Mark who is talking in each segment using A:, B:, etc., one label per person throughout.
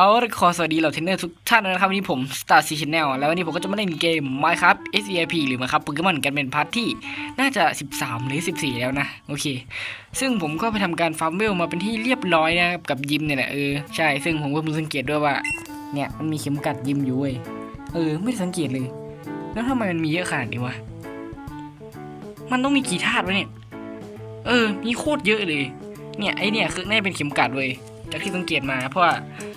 A: เอาละขอสวัสดีเหล่าเทรนเนอร์ทุกท่านนะครับวันนี้ผม Star C Channel แล้ววันนี้ผมก็จะมาเล่นเกม Minecraft SEIP หรือ Minecraft Pokemon กันเป็นพาร์ทที่น่าจะ 13 หรือ 14 แล้วนะ โอเค ซึ่งผมก็ไปทำการฟาร์มเวลมาเป็นที่เรียบร้อยนะครับกับยิมเนี่ยแหละเออใช่ ซึ่งผมก็เพิ่งสังเกตด้วยว่า เนี่ยมันมีเข็มกัดยิมอยู่เว้ยเออ ไม่ได้สังเกตเลย แล้วทำไมมันมีเยอะขนาดนี้วะมันต้องมีกี่ธาตุวะเนี่ย เออ มีโคตรเยอะเลย เนี่ยไอเนี่ยคือแน่เป็นเข็มกัดเว้ย จากที่สังเกตมา เพราะว่า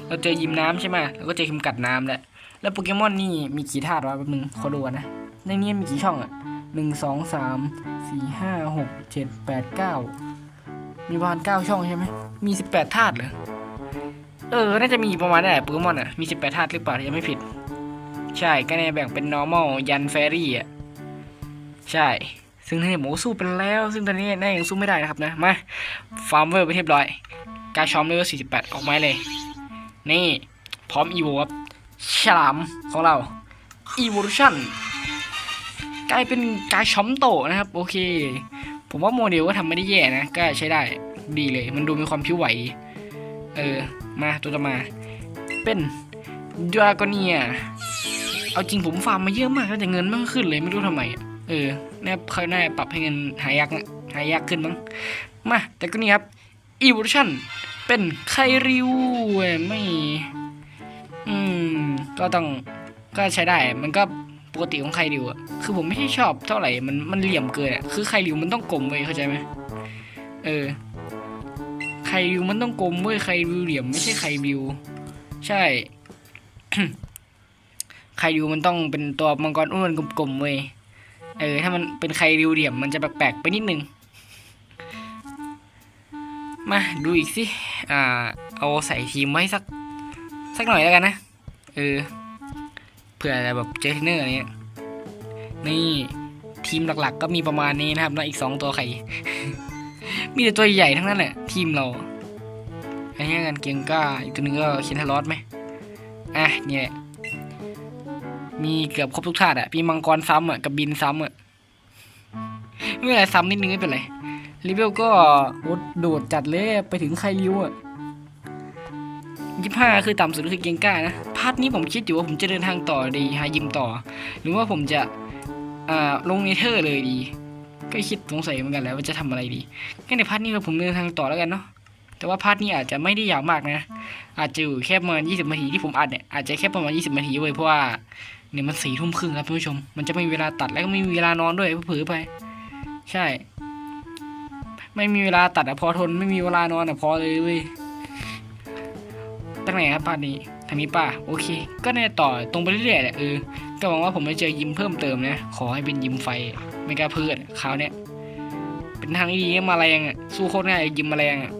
A: เราเจอยิมน้ำใช่ไหมเราก็เจอเข็มกัดน้ำแล้วแล้วโปเกมอนนี่มีกี่ธาตุวะแป๊บนึงขอดูนะในนี้มีกี่ช่องอะหนึ่งสองสามสี่ห้าหกเจ็ดแปดเก้ามีประมาณเก้าช่องใช่ไหมมีสิบแปดธาตุเหรอเออ น่าจะมีประมาณนั้นแหละโปเกมอนอะมีสิบแปดธาตุหรือเปล่ายังไม่ผิด ใช่ ก็เนี่ยแบ่งเป็น normal ยัน fairy อะใช่ ซึ่งท่านหมูสู้ไปแล้ว ซึ่งตอนนี้น่ายังสู้ไม่ได้นะครับนะ มา ฟาร์มเวอร์ไปเรียบร้อย กาชอมเลเวล48 ออกไม้เลย นี่ พร้อมอีโวครับฉลามของเรา Evolution กลายเป็นกาชอมโตนะครับ โอเค ผมว่าโมเดลก็ทำไม่ได้แย่นะ ก็ใช้ได้ดีเลย มันดูมีความผิวไหว เออ มาตัวต่อมา เป็นดราโกเนียเอาจริงผมฟาร์มมาเยอะมากแต่เงินไม่ขึ้นเลยไม่รู้ทำไม เออแน่เคยน่าปรับให้เงินหายากหายากขึ้นมั้งมาแต่ก็นี่ครับ Evolution เป็นไคริวไม่ อืม ก็ต้องก็ใช้ได้ มันก็ปกติของไคริวอะคือผมไม่ใช่ชอบเท่าไหร่ มันมันเหลี่ยมเกินอะคือไคริวมันต้องกลมเว้ยเข้าใจไหมเออ ไคริวมันต้องกลมเว้ยไคริวเหลี่ยมไม่ใช่ไคริว ใช่ ไคริวมันต้องเป็นตัวมังกรอ้วนกลมๆเว้ย เออ ถ้ามันเป็นไคริวเหลี่ยมมันจะแปลกๆไปนิดนึง มาดูอีกสิ อ่า เอาใส่ทีมไว้สัก สักหน่อยแล้วกันนะ เออ เผื่อจะแบบเจอเทนเนอร์อะไรเงี้ย นี่ทีมหลักๆ ก็มีประมาณนี้นะครับแล้วอีกสองตัวไข่ มีแต่ตัวใหญ่ทั้งนั้นแหละ ทีมเราไอ้เนี้ยกันเกียงก้า อีกตัวนึงก็เคนทารอสไหม อะเนี่ยแหละ มีเกือบครบทุกธาตุอะมีมังกรซ้ำอะ กับบินซ้ำอะ ไม่เป็นไรซ้ำนิดนึงไม่เป็นไร รีเวลก็โอ้โดดจัดเลยไปถึงใครริวอะยี่ห้าคือต่ำสุดคือเกงก้านะพาร์ทนี้ผมคิดอยู่ว่าผมจะเดินทางต่อดีหายิมต่อ หรือว่าผมจะอ่าลงเนเธอร์เลยดี ก็คิดสงสัยเหมือนกันแล้วว่าจะทำอะไรดีงั้นในพาร์ทนี้เราผมเดินทางต่อแล้วกันเนาะแต่ว่าพาร์ทนี้อาจจะไม่ได้ยาวมากนะ อาจจะอยู่แค่ประมาณยี่สิบนาทีที่ผมอัดเนี่ยอาจจะแค่ประมาณยี่สิบนาทีเว้ยเพราะว่าเนี่ยมันสี่ทุ่มครึ่งครับท่านผู้ชม มันจะไม่มีเวลาตัดแล้วก็ไม่มีเวลานอนด้วยเผื่อไป ใช่ ไม่มีเวลาตัดอะพอทนไม่มีเวลานอนอะพอเลยเว้ยตั้งไหนครับพาร์ทนี้ทางนี้ป่ะโอเค ก็แน่ต่อตรงไปเรื่อยๆแหละเออก็หวังว่าผมจะเจอยิมเพิ่มเติมนะขอให้เป็นยิมไฟไม่กล้าเพื่อนคราวเนี้ยเป็นทางที่ดีมาแรงอะสู้โคตรง่ายยิมมาแรงอะ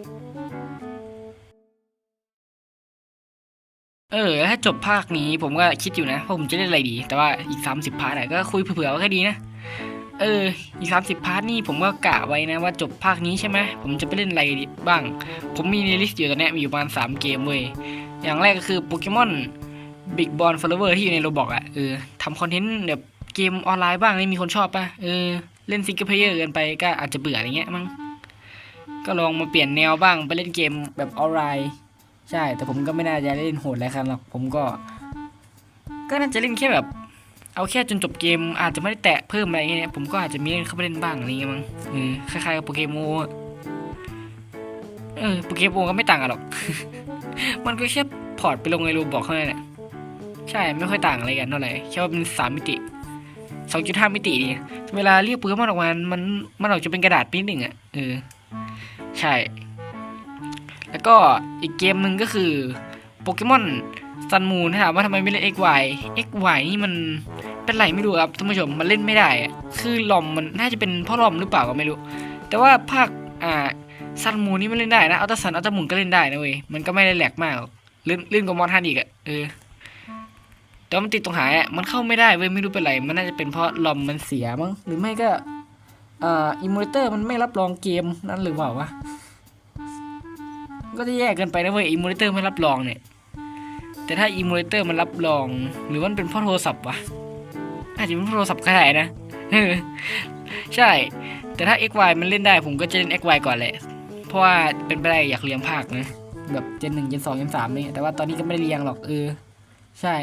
A: เออถ้าจบภาคนี้ผมก็คิดอยู่นะว่าผมจะเล่นอะไรดี แต่ว่าอีกสามสิบพาร์ทก็คุยเผื่อๆไว้แค่ดีนะ เออ อีกสามสิบพาร์ทนี่ผมก็กะไว้นะว่าจบภาคนี้ใช่ไหมผมจะไปเล่นอะไรบ้าง ผมมีในลิสต์อยู่ตอนนี้มีอยู่ประมาณสามเกมเว้ย อย่างแรกก็คือโปเกมอนบิ๊กบอลฟลเวอร์ที่อยู่ในโรบอกอะเออทำคอนเทนต์แบบเกมออนไลน์บ้างนี่มีคนชอบปะเออเล่นซิงเกิลเพลเยอร์เกินไปก็อาจจะเบื่ออะไรเงี้ยมั้งก็ลองมาเปลี่ยนแนวบ้างไปเล่นเกมแบบออนไลน์ ใช่ แต่ผมก็ไม่น่าจะเล่นโหดอะไรขนาดหรอกผมก็ ก็น่าจะเล่นแค่แบบ เอาแค่จนจบเกมอาจจะไม่ได้แตะเพิ่มอะไรเงี้ยผมก็อาจจะมีเล่นเข้าไปเล่นบ้างอะไรเงี้ยมั้งเออคล้ายๆกับโปเกมอนเออโปเกมอนก็ไม่ต่างกันหรอก มันก็แค่พอร์ตไปลงในรูบอกเท่านั้นแหละใช่ไม่ค่อยต่างอะไรกันเท่าไหร่แค่ว่าเป็นสามมิติสองจุดห้ามิติดีเวลาเรียกโปเกมอนออกมา มันมันออกจะเป็นกระดาษปีหนึ่งอะเออใช่ แล้วก็อีกเกมหนึ่งก็คือโปเกมอน ซันมูนถามว่าทำไมไม่เล่น XY XY นี่มันเป็นไรไม่รู้ครับท่านผู้ชมมันเล่นไม่ได้ คือลอมมันน่าจะเป็นเพ่อลอมหรือเปล่าก็ไม่รู้ แต่ว่าภาคอ่าซันมูนนี่มันเล่นได้นะอัลตร้าซันอัลตร้ามูนก็เล่นได้นะเว้ยมันก็ไม่ได้แหลกมากหรอกลื่นลื่นกว่ามอนทันอีกอะเออแต่ว่ามันติดตรงหายอะมันเข้าไม่ได้เว้ยไม่รู้เป็นไร มันน่าจะเป็นเพราะลอมมันเสียมั้งหรือไม่ก็อ่าอิมูเลเตอร์มันไม่รับรองเกมนั่นหรือเปล่าวะก็จะแยกกันไปนะเว้ยอิมูเลเตอร์ไม่รับรองเนี่ย แต่ถ้าอิมูเลเตอร์มันรับรอง หรือว่ามันเป็นพราะโทรศัพท์วะอาจจะเป็นพราะโทรศัพท์ก็ได้นะใช่ แต่ถ้า XY มันเล่นได้ผมก็จะเล่น XY ก่อนแหละ เพราะว่าเป็นไปได้อยากเรียนภาคนะแบบเจนหนึ่งเจนสองเจนสามเนี่ยแต่ว่าตอนนี้ก็ไม่ได้เรียงหรอกเออ ใช่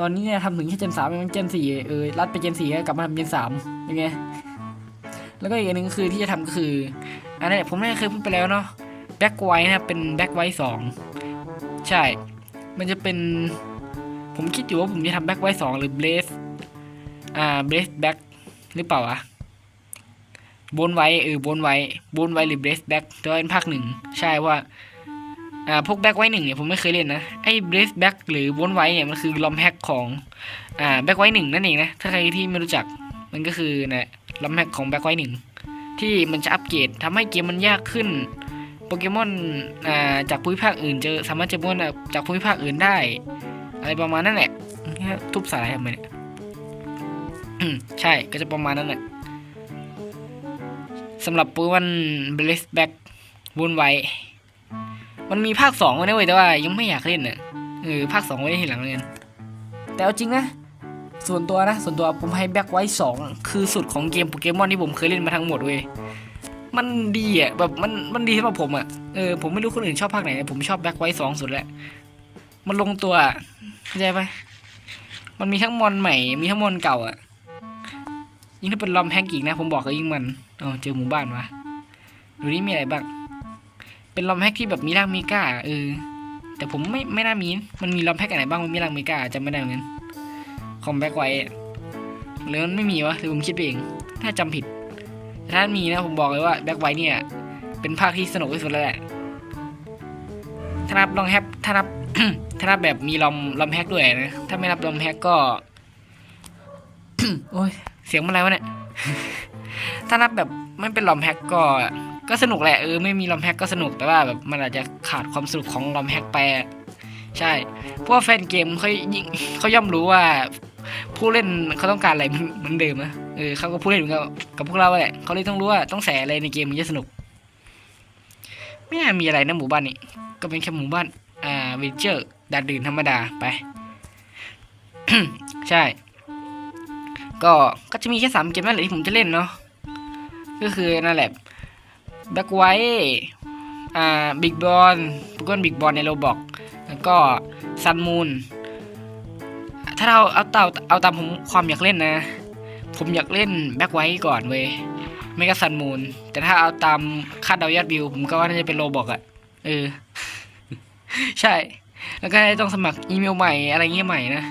A: ตอนนี้เนี่ยทำถึงแค่เจนสามยังเจนสี่เออรัดไปเจนสี่ก็กลับมาทำเจนสามยังไงแล้วก็อีกอันหนึ่งคือที่จะทำก็คือ อันนี้ผมน่าจะเคยพูดไปแล้วเนาะแบ็กไวท์นะครับเป็นแบ็กไวท์สองใช่ มันจะเป็น ผมคิดอยู่ว่าผมจะทำแบ็กไวท์สองหรือเบสอ่าเบสแบ็กหรือเปล่าอะบนไว้เออบนไว้บนไว้หรือเบสแบ็กแต่ว่าเป็นภาคหนึ่งใช่ว่าอ่าพวกแบ็กไว้หนึ่งเนี่ยผมไม่เคยเล่นนะไอ้เบสแบ็กหรือบนไว้เนี่ยมันคือลอมแฮกของอ่าแบ็กไว้หนึ่งนั่นเองนะถ้าใครที่ไม่รู้จักมันก็คือนะลอมแฮกของแบ็กไว้หนึ่งที่มันจะอัปเกรดทำให้เกมมันยากขึ้น โปเกมอนจากภูมิภาคอื่นเจอสามารถเจอโปเกมอนจากภูมิภาคอื่นได้ อะไรประมาณนั้นแหละทุบสายทำไมเนี่ยใช่ก็จะประมาณนั้นแหละสำหรับโปเกมอนเบลสแบ็กวนไว้มันมีภาคสองไว้นะเว้ยแต่ว่ายังไม่อยากเล่นน่ะเออภาคสองไว้ทีหลังเลยนแต่เอาจริงนะส่วนตัวนะ ส่วนตัวผมให้แบ็กไว้สองคือสุดของเกมโปเกมอนที่ผมเคยเล่นมาทั้งหมดเว้ย มันดีอะแบบมันมันดีสำหรับผมอะเออผมไม่รู้คนอื่นชอบภาคไหนผมชอบแบ็คไวท์สองสุดแหละมันลงตัวเข้าใจปะมันมีทั้งมอนใหม่ มีทั้งมอนเก่าอะยิ่งถ้าเป็นลอมแฮกอีกนะ ผมบอกเลยยิ่งมันอ๋อเจอหมู่บ้านวะดูนี่มีอะไรบ้างเป็นลอมแฮกที่แบบมีร่างมีก้าเออ แต่ผมไม่ไม่น่ามี มันมีลอมแฮกอันไหนบ้างมันมีร่างมีก้าจำไม่ได้เหมือนกันของแบ็คไวท์หรือมันไม่มีวะหรือผมคิดเอง ถ้าจำผิด ถ้ามีนะผมบอกเลยว่าแบ็คไวท์เนี่ย เป็นภาคที่สนุกที่สุดแล้วแหละถ้านับลองแฮปถ้านับถ้านับแบบมีลอมลอมแฮกด้วยนะ ถ้าไม่นับลอมแฮกก็ โอ้ยเสียงมันอะไรวะเนี่ย ถ้านับแบบไม่เป็นลอมแฮกก็ ก็สนุกแหละเออไม่มีลอมแฮกก็สนุกแต่ว่าแบบมันอาจจะขาดความสนุกของลอมแฮกไปใช่ เพราะว่าแฟนเกมเขายิ่งเขาย่อมรู้ว่า ผู้เล่นเขาต้องการอะไรเหมือนเดิมนะ เออเขาก็ผู้เล่นเหมือนกับกับพวกเราแหละเขาเลยต้องรู้ว่าต้องใส่อะไรในเกมมันจะสนุก ไม่น่ามีอะไรนะหมู่บ้านนี้ ก็เป็นแค่หมู่บ้าน อ่าวิเจอร์ดานดื่นธรรมดาไปใช่ ก็ก็จะมีแค่สามเกมนั่นแหละที่ผมจะเล่นเนาะก็คือนั่นแหละแบ็กไวท์อ่าบิ๊กบอลปุกอนบิ๊กบอลในโรบอกแล้วก็ซันมูนถ้าเราเอาเตาเอาตามผมความอยากเล่นนะ ผมอยากเล่นแบ็คไวท์ก่อนเว้ยไม่ก็ซันมูนแต่ถ้าเอาตามคาดเดายอดวิว ผมก็ว่าน่าจะเป็นโลบอกอะเออ ใช่ แล้วก็ต้องสมัครอีเมลใหม่อะไรเงี้ยใหม่นะ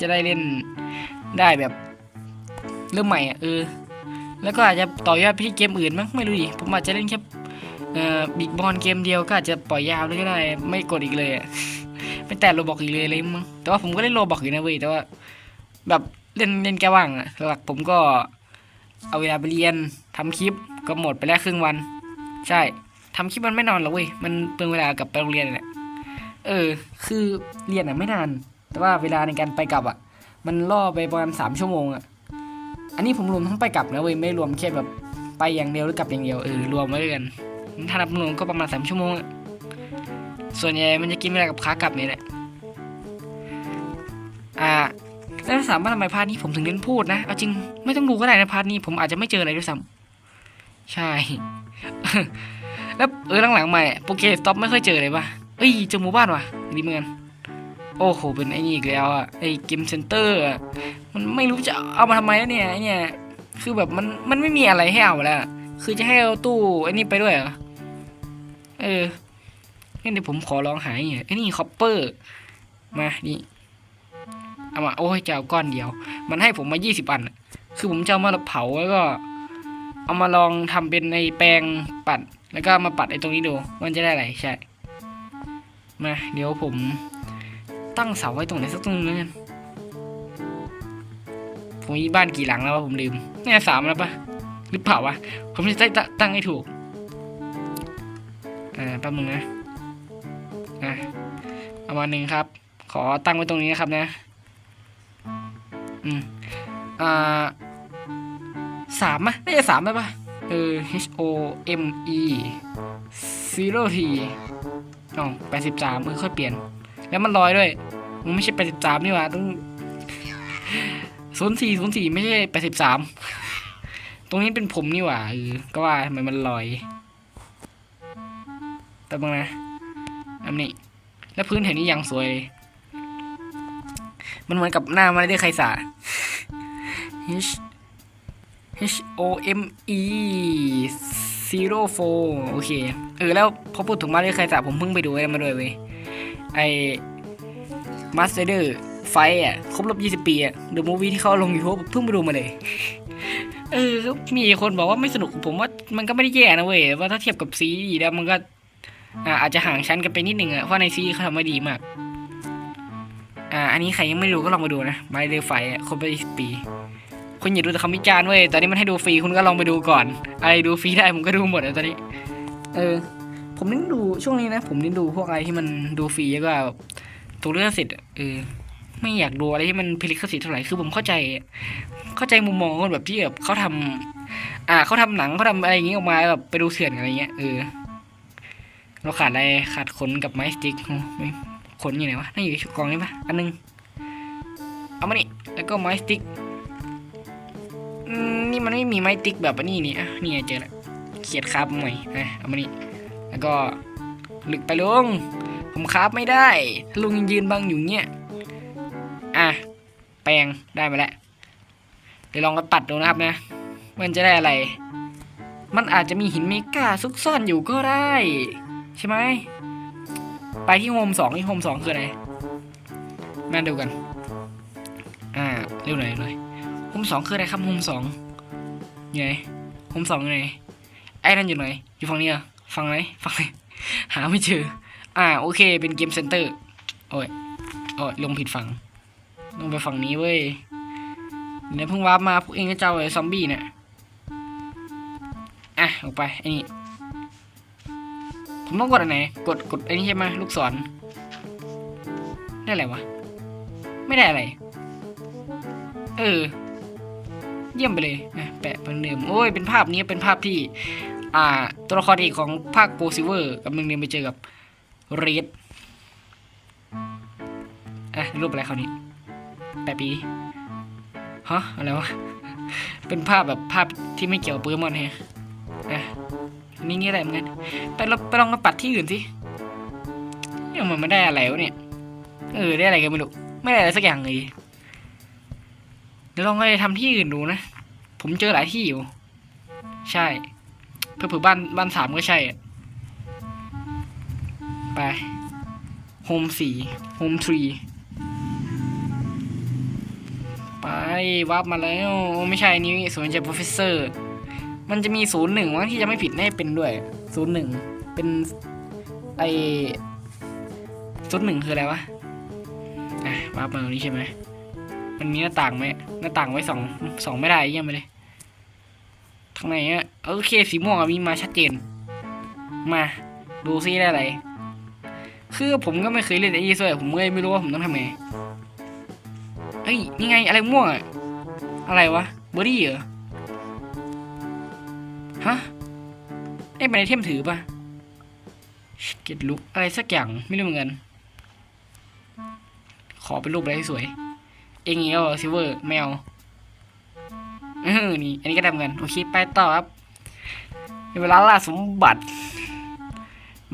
A: จะได้เล่นได้แบบเริ่มใหม่อะเออ แล้วก็อาจจะต่อยอดไปที่เกมอื่นมั้งไม่รู้ดิผมอาจจะเล่นแค่เอ่อบิ๊กบอลเกมเดียวก็อาจจะปล่อยยาวเลยก็ได้ ไม่กดอีกเลยอะไม่แต่โรบอกอีกเลยเลยมั้งแต่ว่าผมก็เล่นโรบอกอยู่นะเว้ยแต่ว่า แบบ เล่นเล่นแก้ว่างอะหลักผมก็เอาเวลาไปเรียนทำคลิปก็หมดไปแล้วครึ่งวัน ใช่ทำคลิปมันไม่นอนหรอกเว้ยมันเปลืองเวลากับไปโรงเรียนเนี่ยเออ คือเรียนอะไม่นาน แต่ว่าเวลาในการไปกลับอะมันล่อไปประมาณสามชั่วโมงอะอันนี้ผมรวมทั้งไปกลับนะเว้ยไม่รวมแค่แบบไปอย่างเดียวหรือกลับอย่างเดียวเออรวมไว้ด้วยกันถ้านับรวมก็ประมาณสามชั่วโมงอะส่วนใหญ่มันจะกินเวลากับขากลับนี่แหละอ่า แล้วถามว่าทำไมพาร์ทนี้ผมถึงเน้นพูดนะ เอาจริงไม่ต้องดูก็ได้นะพาร์ทนี้ผมอาจจะไม่เจออะไรด้วยซ้ำใช่ แล้วเออหลังๆใหม่โปเกสต็อปไม่ค่อยเจอเลยป่ะเอ้ยเจอหมู่บ้านว่ะดีเหมือนกันโอ้โหเป็นไอ้นี่อีกแล้วอะไอ้เกมเซ็นเตอร์มันไม่รู้จะเอามาทำไมแล้วเนี่ยไอ้เนี่ยคือแบบมันมันไม่มีอะไรให้เอาแล้วคือจะให้เอาตู้ไอ้นี่ไปด้วยเหรอเอองั้นเดี๋ยวผมขอลองหาเนี่ยไอ้นี่คอปเปอร์ มานี่ เอามาโอ้ยจะเอาก้อนเดียว มันให้ผมมา 20 อัน คือผมจะเอามาเผาแล้วก็ เอามาลองทำเป็นในแปรงปัด แล้วก็มาปัดไอ้ตรงนี้ดูมันจะได้อะไรใช่ มาเดี๋ยวผมตั้งเสาไว้ตรงไหนสักตรงนึงแล้วกันผมมีบ้านกี่หลังแล้ววะผมลืมแน่าสามแล้วปะหรือเปล่าวะผมจะได้ตตั้งให้ถูกอ่าแป๊บนึงนะอะเอามาหนึ่งครับ ขอตั้งไว้ตรงนี้นะครับนะ อืมอ่าสามอะน่าจะสามได้ปะเออ H O M E zero T อ๋อแปดสิบสามเออค่อยเปลี่ยน แล้วมันลอยด้วย มันไม่ใช่แปดสิบสามนี่หว่าต้องศูนย์สี่ศูนย์สี่ไม่ใช่แปดสิบสามตรงนี้เป็นผมนี่หว่าเออก็ว่าทำไมมันลอยแต่บางนะอันนี้ แล้วพื้นแถวนี้ยังสวยเลย มันเหมือนกับหน้ามันได้ใครสา H H O M E zero four โอเค เออ แล้วพอพูดถึงมาได้ใครสาผมเพิ่งไปดูไอ้มาด้วยเว้ย ไอ Master ไฟอะ ครบรอบ 20 ปีอะ The Movie ที่เขาลงยูทูบเพิ่งไปดูมาเลย เออ มีคนบอกว่าไม่สนุกผมว่ามันก็ไม่ได้แย่นะเว้ย ว่าถ้าเทียบกับซีรีส์แล้วมันก็อาอาจจะห่างชั้นกันไปนิดนึงอะ เพราะในซีรีส์เขาทำมาดีมาก อ่าอันนี้ใครยังไม่ดูก็ลองไปดูนะไมเดอไฟครบไป20ปีคุณอย่าดูแต่คำวิจารณ์เว้ยตอนนี้มันให้ดูฟรีคุณก็ลองไปดูก่อน อะไรดูฟรีได้ผมก็ดูหมดอะตอนนี้ เออ ผมเน้นดูช่วงนี้นะ ผมเน้นดูพวกอะไรที่มันดูฟรีก็แบบถูกเรื่องสิทธิ์เออไม่อยากดูอะไรที่มันพิลิขสิทธิ์เท่าไหร่คือผมเข้าใจ เข้าใจมุมมองคนแบบที่แบบเขาทำอ่าเขาทำหนังเขาทำอะไรอย่างงี้ออกมาแบบไปดูเถื่อนอะไรเงี้ยเออเราขาดอะไรขาดขนกับไม้สติ๊กไม่ ขนอยู่ไหนวะน่าอยู่ในกล่องนี้ปะอันนึง เอามานี่แล้วก็ไม้สติ๊กนี่มันไม่มีไม้ติ๊กแบบอันนี้นี่อะนี่เจอแล้วเขียดคราบใหม่อะเอามานี่แล้วก็ลึกไปลุงผมคราบไม่ได้ลุงยังยืนบังอยู่เงี้ยอะแปลงได้มาแล้วเดี๋ยวลองไปปัดดูนะครับนะ มันจะได้อะไร มันอาจจะมีหินเมกาซุกซ่อนอยู่ก็ได้ ใช่ไหม ไปที่โฮมสองที่โฮมสองคืออะไรมาดูกัน อ่าเร็วหน่อยเร็วหน่อยโฮมสองคืออะไรครับโฮมสองอยู่ไหนโฮมสองอยู่ไหนไอ้นั่นอยู่ไหนอยู่ฝั่งนี้เหรอฝั่งไหนฝั่งไหนหาไม่เจออ่าโอเค เป็นเกมเซ็นเตอร์โอ้ยโอ้ยลงผิดฝั่งลงไปฝั่งนี้เว้ยเนี่ยเพิ่งวาร์ปมาพวกเองก็เจ้าไอ้ซอมบี้เนี่ยอะออกไปไอ้นี่ ผมต้องกดอันไหน กดกดไอ้นี่ใช่ไหมลูกศร ได้อะไรวะ ไม่ได้อะไร เออ เยี่ยมไปเลยอะแปะเป็นเดิม โอ้ย เป็นภาพนี้เป็นภาพที่ อ่า ตัวละครเอกของภาคโกซิเวอร์กำลังเดินไปเจอกับเรดอะรูปอะไรคราวนี้แปะปีฮะอะไรวะ เป็นภาพแบบภาพที่ไม่เกี่ยวโปเกมอนแฮะอะ อันนี่นี่อะไรเหมือนกันไปลองไปลองมาปัดที่อื่นสิเนี่ยมันไม่ได้อะไรวะเนี่ย เออได้อะไรกันไม่รู้ไม่ได้อะไรสักอย่างเลยเดี๋ยวลองไปทำที่อื่นดูนะ ผมเจอหลายที่อยู่ ใช่ เพื่อเผื่อบ้านบ้านสามก็ใช่ ไปโฮมสี่โฮมทรีไปวาร์ปมาแล้ว ไม่ใช่อันนี้ศูนย์จาโปรเฟสเซอร์ มันจะมีศูนย์หนึ่งว่าที่จะไม่ผิดให้เป็นด้วยศูนย์หนึ่งเป็นไอศูนย์หนึ่งคืออะไรวะอะวาร์ปมาตรงนี้ใช่ไหมมันมีหน้าต่างไหมหน้าต่างไว้สองสองไม่ได้เยี่ยมไปเลยทางไหนอะโอเคสีม่วงมีมาชัดเจน มาดูซิได้อะไรคือผมก็ไม่เคยเล่นไอ้ยี่ซ้วยผมเลยไม่รู้ว่าผมต้องทำไงเอ้ยนี่ไงอะไรม่วงอะอะไรวะเบอร์รี่เหรอ ไอ้เป็นไอเทมถือปะเก็ตลุกอะไรสักอย่างไม่รู้เหมือนกัน ขอเป็นรูปอะไรที่สวย เองเงี้ยซิเวอร์แมวเออนี่อันนี้ก็ทำกันโอเคไปต่อครับเวลาล่าสมบัติ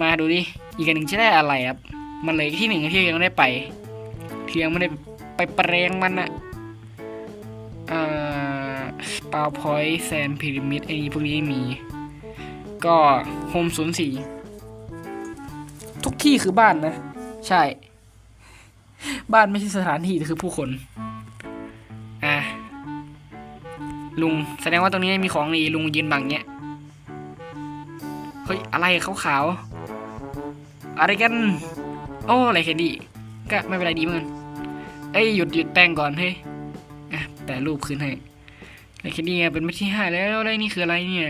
A: มาดูดิอีกอันหนึ่งจะได้อะไรครับ มันเลยที่หนึ่งที่ยังไม่ได้ไปที่ยังไม่ได้ไปแปลงมันอะอ่าสปาวพอยต์แซนพีระมิดไอ้นี่พวกนี้มี ก็โฮมศูนย์สี่ทุกที่คือบ้านนะ ใช่ บ้านไม่ใช่สถานที่คือผู้คน อะลุงแสดงว่าตรงนี้มีของดีลุงยืนบังเนี้ยเฮ้ย อะไรขาวๆอะไรกัน โอ้อะไรแค่ดีก็ไม่เป็นไรดีเหมือนกันเอ้ยหยุดหยุดแป้งก่อนเฮ้ยอะแปะรูปคืนให้อะไรแค่ดีเป็นไม่ที่ห้าแล้วอะไรนี่คืออะไรเนี่ย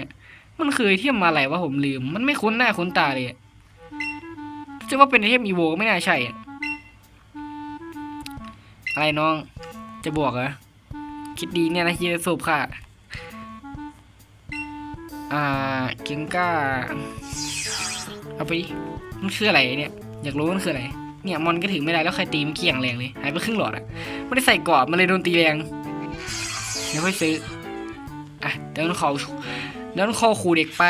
A: มันคือไอเทียมอะไรวะผมลืม มันไม่คุ้นหน้าคุ้นตาเลยจะว่าเป็นไอเทมอีโวก็ไม่น่าใช่ อะไรน้อง จะบวกเหรอ คิดดีเนี่ยนะที่จะสูบค่ะ อ่าเกิงก้า เอาไปมันคืออะไรเนี่ย อยากรู้มันคืออะไร เนี่ยมอนก็ถือไม่ได้แล้วใครตีมันเกี่ยงแรงเลยหายไปครึ่งหลอดอะไม่ได้ใส่กรอบมันเลยโดนตีแรงเดี๋ยวค่อยซื้อ อะเดี๋ยวเขา เดี๋ยวขาครูเด็กไป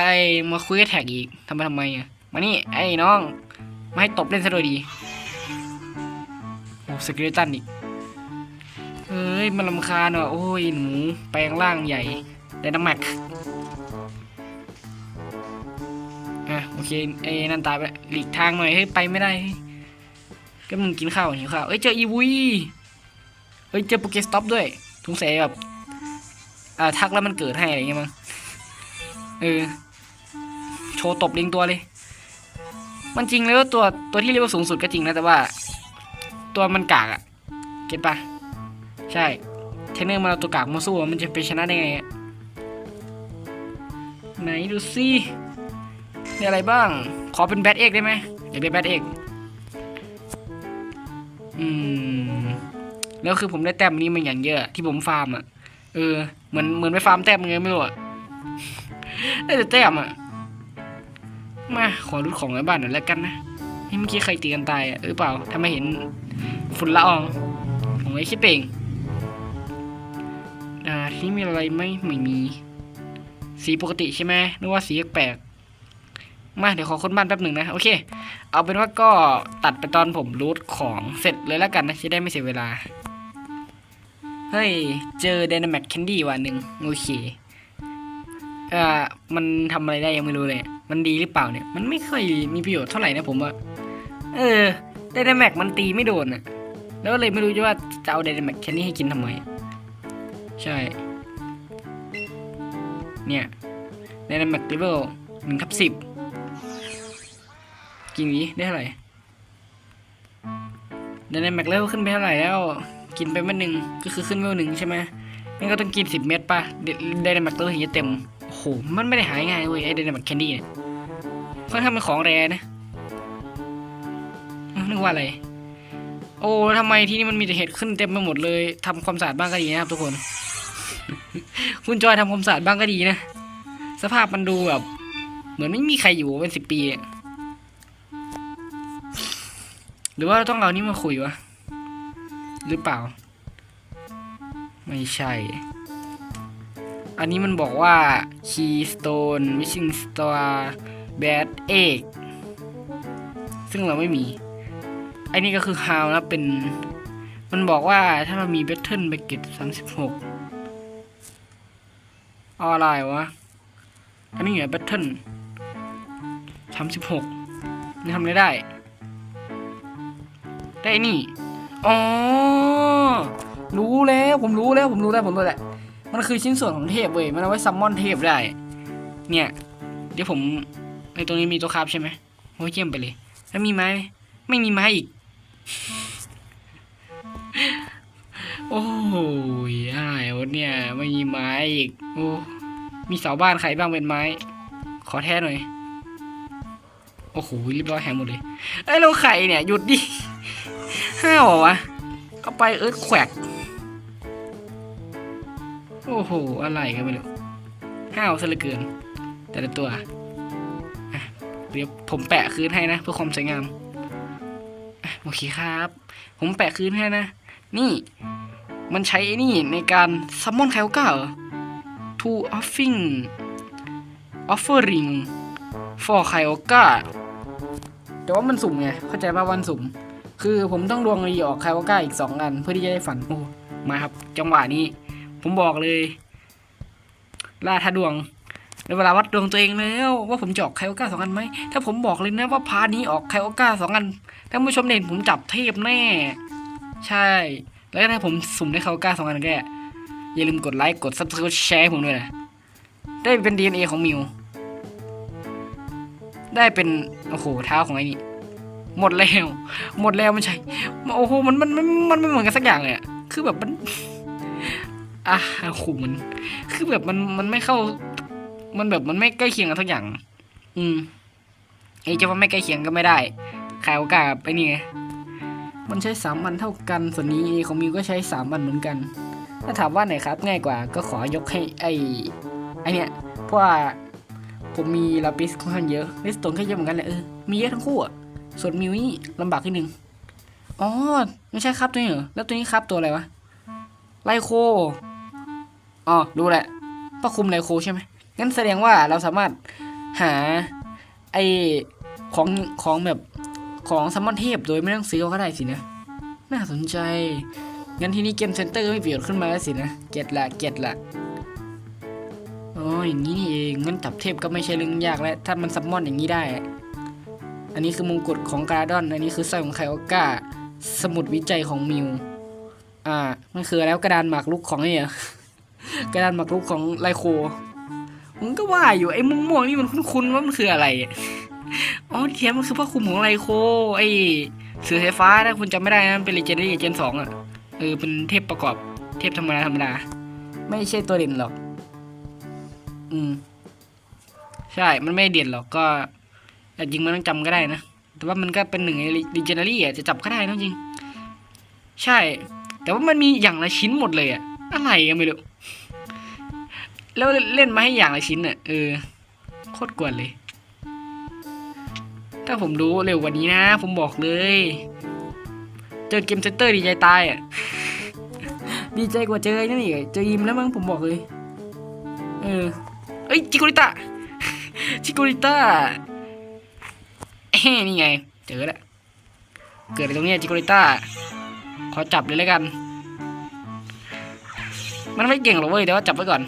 A: มาคุยกับแท็กอีกทำไมทำไมอะมานี่ไอ้น้องมาให้ตบเล่นซะโดยดีโอ้สกิลตันอีกเฮ้ยมันลำคาญว่ะโอ้ยหนูแปลงร่างใหญ่ไดนามิกอะโอเคไอ้นันตายไปหลีกทางหน่อยเฮ้ยไปไม่ได้ก็มึงกินข้าวหิวข้าวเอ้ยเจออีวุยเอ้ยเจอโปเกสต็อปด้วยทุงเสยแบบอ่าทักแล้วมันเกิดให้อะไรเงี้ยมั้ง เออ โชว์ตบเลียงตัวเลย มันจริงแล้วตัวตัวที่เรียกว่าสูงสุดก็จริงนะแต่ว่า ตัวมันกากอะเก็ตปะใช่ เทนเนอร์มาเอาตัวกากมาสู้มันจะไปชนะได้ไงอะไหนดูสิมีอะไรบ้าง ขอเป็นแบทเอกได้ไหมอยากได้แบทเอกอืมแล้วคือผมได้แต้มนี้มันอย่างเยอะ ที่ผมฟาร์มอะ เออ เหมือนเหมือนไปฟาร์มแต้มยังไงไม่รู้อะ ได้แต่แต้มอะ มาขอรุดของในบ้านหน่อยแล้วกันนะเฮ้ยเมื่อกี้ใครตีกันตายอะเออเปล่าทำไมเห็นฝุ่นละออง ผมไม่คิดเองอ่าทีนี้มีอะไรไหมไม่มี สีปกติใช่ไหมนึกว่าสีแปลกมาเดี๋ยวขอค้นบ้านแป๊บหนึ่งนะ โอเค เอาเป็นว่าก็ตัดไปตอนผมรูทของเสร็จเลยแล้วกันนะ จะได้ไม่เสียเวลา เฮ้ย เจอ Dynamax Candy วันหนึ่งโอเค อ่ามันทำอะไรได้ยังไม่รู้เลย มันดีหรือเปล่าเนี่ย มันไม่ค่อยมีประโยชน์เท่าไหร่นะผมว่า เออ Dynamax มันตีไม่โดนอะแล้วก็เลยไม่รู้จะว่าจะเอา Dynamax Candy ให้กินทำไม ใช่ เนี่ย Dynamax Level หนึ่งทับสิบกินนี้ได้เท่าไหร่ Dynamax Level ขึ้นไปเท่าไหร่แล้ว กินไปเม็ดหนึ่งก็คือขึ้นเวลหนึ่งใช่ไหมงั้นก็ต้องกินสิบเม็ดป่ะไดนามิกตัวถึงจะเต็ม โหมันไม่ได้หายง่ายเว้ยไอ้ไดนมิกแคนดี้เนี่ยค่อนข้างเป็นของแรนะนึกว่าอะไร โอ้ทำไมที่นี่มันมีแต่เห็ดขึ้นเต็มไปหมดเลยทำความสะอาดบ้างก็ดีนะครับทุกคน คุณจอยทำความสะอาดบ้างก็ดีนะ สภาพมันดูแบบ เหมือนไม่มีใครอยู่เป็นสิบปี หรือว่าเราต้องเอานี่มาคุยวะ หรือเปล่า ไม่ใช่ อันนี้มันบอกว่า Keystone Missing Star Bad Egg ซึ่งเราไม่มี อันนี้ก็คือ How นะเป็น มันบอกว่าถ้าเรามี Battle b a g e t 36อาอะไรวะ อันนี้เหรอ Battle 36นี่ทำอะไรได้ ได้นี่ อ๋อ รู้แล้ว ผมรู้แล้ว ผมรู้แล้ว ผมรู้แหละ มันคือชิ้นส่วนของเทพเว้ย มันเอาไว้ซัมมอนเทพได้ เนี่ย เดี๋ยวผมในตรงนี้มีตัวคาบใช่ไหมโอ้ยเยี่ยมไปเลย แล้วมีไม้ไหมไม่มีไม้อีก โอ้ยอ้ายวะเนี่ย ไม่มีไม้อีก โอ้ มีเสาบ้านใครบ้างเป็นไม้ ขอแท้หน่อย โอ้โหรีบร้อยแหงหมดเลย ไอ้ยเราไข่เนี่ย หยุดดิ ห้าวเหรอวะเอาไปเอิร์ธแขวก โอ้โห อะไรกันไม่รู้ห้าวซะเหลือเกิน แต่ละตัวเดี๋ยวผมแปะคืนให้นะ เพื่อความสวยงามโอเคครับ ผมแปะคืนให้นะ นี่มันใช้ไอ้นี่ในการซัมมอนไคโอก้าเหรอ to offering offering for ไคโอก้าแต่ว่ามันสุ่มไง เข้าใจป่ะวันสุ่ม คือผมต้องดวงรีออกไคโอก้าอีกสองอัน เพื่อที่จะได้ฝันโอ้มาครับ จังหวะนี้ ผมบอกเลยล่าทาดวงในเวลาวัดดวงตัวเองแล้วว่าผมจะออกไคโอก้าสองอันไหมถ้าผมบอกเลยนะว่าพานี้ออกไคโอก้าสองอันท่านผู้ชมเห็นผมจับเทพแน่ ใช่ แล้วถ้าผมสุ่มได้ไคโอก้าสองอันแกอย่าลืมกดไลค์กดซับสไครต์แชร์ผมด้วยนะได้เป็น DNA ของมิวได้เป็นโอ้โหเท้าของไอ้นี่หมดแล้ว หมดแล้วมันใช่โอ้โหมันมันมันมันไม่เหมือนกันสักอย่างเลยอะคือแบบมัน อะขู่มัน คือแบบมันมันไม่เข้า มันแบบมันไม่ใกล้เคียงกันทุกอย่าง อืมไอ้จะว่าไม่ใกล้เคียงก็ไม่ได้ขายโอกาสไปนี่ไงมันใช้สามวันเท่ากัน ส่วนนี้ของมิวก็ใช้สามวันเหมือนกัน ถ้าถามว่าไหนครับ ง่ายกว่าก็ขอยกให้ไอ้ไอเนี้ยเพราะว่าผมมีลาปิสค่อนข้างเยอะลิสโตนก็เยอะเหมือนกันแหละเออมีเยอะทั้งคู่อะส่วนมิวนี่ลำบากนิดนึงอ๋อไม่ใช่ครับตัวนี้เหรอแล้วตัวนี้ครับตัวอะไรวะไลโค อ๋อรู้แหละป้าคุมไลโคใช่ไหมงั้นแสดงว่าเราสามารถหาไอของของแบบของซัมมอนเทพโดยไม่ต้องซื้อก็ได้สินะ น่าสนใจ งั้นทีนี้เกมเซ็นเตอร์ไม่เปลี่ยนขึ้นมาแล้วสินะ เก็ตละเก็ตละอ๋ออย่างนี้นี่เองงั้นจับเทพก็ไม่ใช่เรื่องยากแล้ว ถ้ามันซัมมอนอย่างนี้ได้ อันนี้คือมงกุฎของกราดอน อันนี้คือสร้อยของไคโอก้า สมุดวิจัยของมิว อ่า มันคือแล้วกระดานหมากรุกของนี่เหรอ กระดานหมากรุกของไลโคผมก็ว่าอยู่ไอ้ม่วงๆนี่มันคุ้นๆว่ามันคืออะไร อ๋อเทียมมันคือผ้าคลุมของไลโค ไอ้เสือสายฟ้าถ้าคุณจำไม่ได้นะมันเป็นเลเจนด์เจนสองอะเออเป็นเทพประกอบเทพธรรมดาธรรมดา ไม่ใช่ตัวเด่นหรอก อืม ใช่ มันไม่เด่นหรอกก็แต่จริงมันต้องจำก็ได้นะ แต่ว่ามันก็เป็นหนึ่งในดิจินารีอะจะจับก็ได้นะจริง ใช่ แต่ว่ามันมีอย่างละชิ้นหมดเลยอะ อะไรก็ไม่รู้ แล้วเล่นมาให้อย่างละชิ้นอะเออโคตรกวนเลย ถ้าผมรู้เร็วกว่านี้นะ ผมบอกเลย เจอเกมเซนเตอร์ดีใจตายอะ ดีใจกว่าเจอนั่นอีกเจอยิมแล้วมั้งผมบอกเลย เออ เอ้ย จิโกริตะ จิโกริตะเอ้นี่ไง เจอแล้วเกิดอะไรตรงนี้จิโกริตะขอจับเลยแล้วกัน มันไม่เก่งหรอกเว้ยแต่ว่าจับไว้ก่อน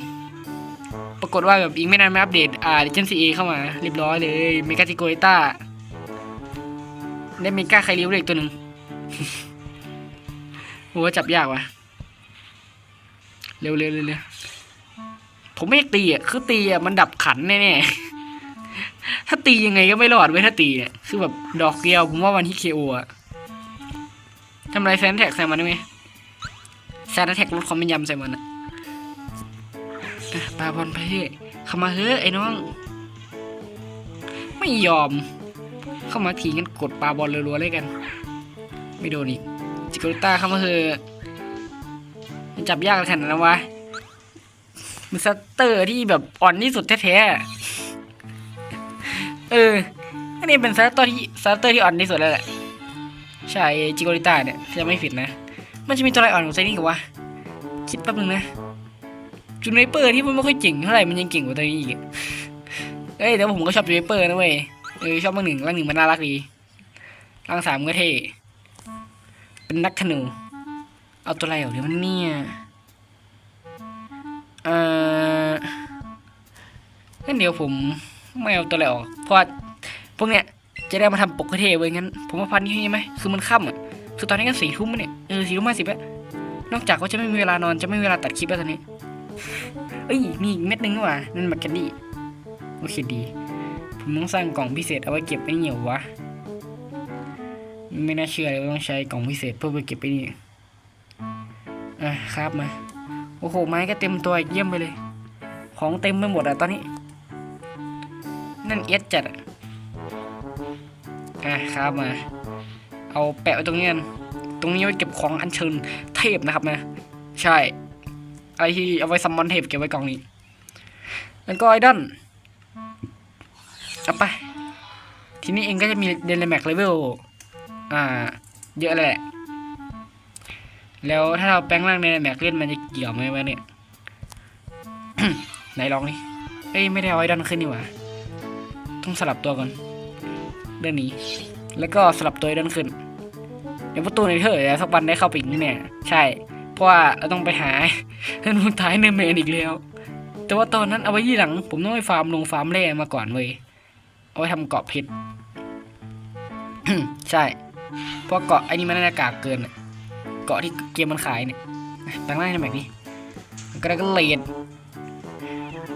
A: ปรากฏว่าแบบอีกไม่นานไม่อัปเดตอ่าดิจินซีเอเข้ามา เรียบร้อยเลยเมกาจิโกริตะได้เมกาไคริวเลยอีกตัวหนึ่งโอ้จับยากว่ะ เร็วเร็วเร็วผมไม่ตีอะคือตีอะมันดับขันแน่ๆถ้าตียังไงก็ไม่รอดเว้ยถ้าตีเนี่ยคือแบบดอกเดียวผมว่าวันที่เคโออะทำไรแซนแท็กใส่มันได้ไหมแซนแท็กลดความเป็นยำใส่มันอะอะ ปาบอลไปเฮ้เข้ามาเฮ้ยไอ้น้อง ไม่ยอม เข้ามาทีงันกดปาบอลรัวๆเลยกัน ไม่โดนอีกจิโกริต้าเข้ามาเถอมันจับยากขนาดนั้นวะมันซัตเตอร์ที่แบบอ่อนที่สุดแท้ๆ เออ อันนี้เป็นซัตเตอร์ที่ซัตเตอร์ที่อ่อนที่สุดแล้วแหละ ใช่จิโกริต้าเนี่ยจะไม่ผิดนะ มันจะมีตัวอะไรอ่อนของไซนี่กับวะ คิดแป๊บนึงนะ จูเนเปอร์ที่มันไม่ค่อยเก่งเท่าไหร่มันยังเก่งกว่าตัวนี้อีกเอ้ยแต่ผมก็ชอบจูเนเปอร์นะเว้ยเออชอบมากหนึ่งร่างหนึ่งมันน่ารักดีร่างสามก็เท่เป็นนักธนูเอาตัวอะไรออกเดี๋ยวมันเนี่ยเอองั้นเดี๋ยวผมไม่เอาตัวอะไรออกเพราะว่าพวกเนี้ยจะได้มาทำปกเท่เว้ยงั้น ผมมาพันนี้ใช่ไหมคือมันค่ำอะคือตอนนี้ก็สี่ทุ่มแล้วเนี่ยเออสี่ทุ่มห้าสิบแล้วนอกจากว่าจะไม่มีเวลานอนจะไม่มีเวลาตัดคลิปแล้วตอนนี้ เอ้ย มีอีกเม็ดหนึงนี่หว่านั่นมคแคนดี้โอเคดี ผมต้องสร้างกล่องพิเศษเอาไว้เก็บไอ้เหนียววะ ไม่น่าเชื่อเลยว่าต้องใช้กล่องพิเศษเพื่อไปเก็บไปนี่อะครับมา โอ้โห ไม้ก็เต็มตัวอีกเยี่ยมไปเลย ของเต็มไปหมดอะตอนนี้ นั่นเอสจัดอะอะครับมา เอาแปะไว้ตรงนี้กันตรงนี้ไว้เก็บของอัญเชิญเทพนะครับนะ ใช่ อะไรที่เอาไว้ซัมมอนเทพเก็บไว้กล่องนี้ แล้วก็ไอดอนเอาไป ทีนี้เองก็จะมีเดนแม็กเลเวลอ่า เยอะแหละ แล้วถ้าเราแปลงร่างในแม็กเล่นมันจะเกี่ยวไหมวะเนี่ย ไหนลองดิเอ้ยไม่ได้เอาไอ้ดันขึ้นนี่หว่า ต้องสลับตัวก่อนเรื่องนี้ แล้วก็สลับตัวไอ้ดันขึ้นเดี๋ยวประตูในเธอเดี๋ยวสักวันได้เข้าไปอีกนี่แน่ใช่ ราะว่าเราต้องไปหาท่านผู้ท้ายในเมนอีกแล้ว แต่ว่าตอนนั้นเอาไว้ที่หลัง ผมต้องไปฟาร์มลงฟาร์มแร่มาก่อนเว้ยเอาไว้ทำเกาะเพชรใช่เพราะเกาะไอ้นี่มันน่ากากเกินเกาะที่เกมมันขายเนี่ยตั้งหน้าในแบบนี้ก็ได้ก็เลด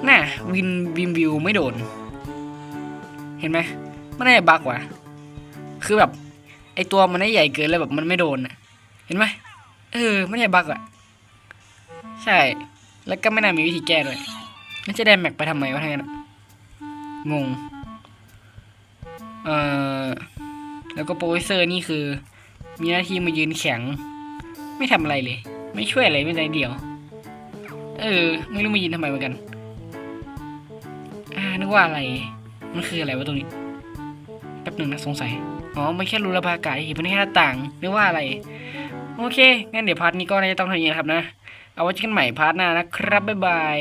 A: น่ะวินวินวิวไม่โดน เห็นไหมมันน่าจะบักว่ะ คือแบบไอตัวมันได้ใหญ่เกินแล้วแบบมันไม่โดนอะเห็นไหม เออ ไม่ใช่บักอะใช่ แล้วก็ไม่น่ามีวิธีแก้ด้วยน่าจะได้แม็กไปทำไมวะทั้งนั้นงง เอ่อ แล้วก็โปรเฟสเซอร์นี่คือ มีหน้าที่มายืนแข็ง ไม่ทำอะไรเลย ไม่ช่วยอะไรไม่ได้เดียว เออ ไม่รู้มายืนทำไมเหมือนกัน อ่า นึกว่าอะไร มันคืออะไรวะตรงนี้ แป๊บหนึ่งนะสงสัย อ๋อไม่แค่รูระบายอากาศเห็นมันแค่หน้าต่าง นึกว่าอะไร โอเค งั้นเดี๋ยวพาร์ทนี้ก็น่าจะต้องเท่านี้นะครับนะ เอาไว้เจอกันใหม่พาร์ทหน้านะครับ บ๊ายบาย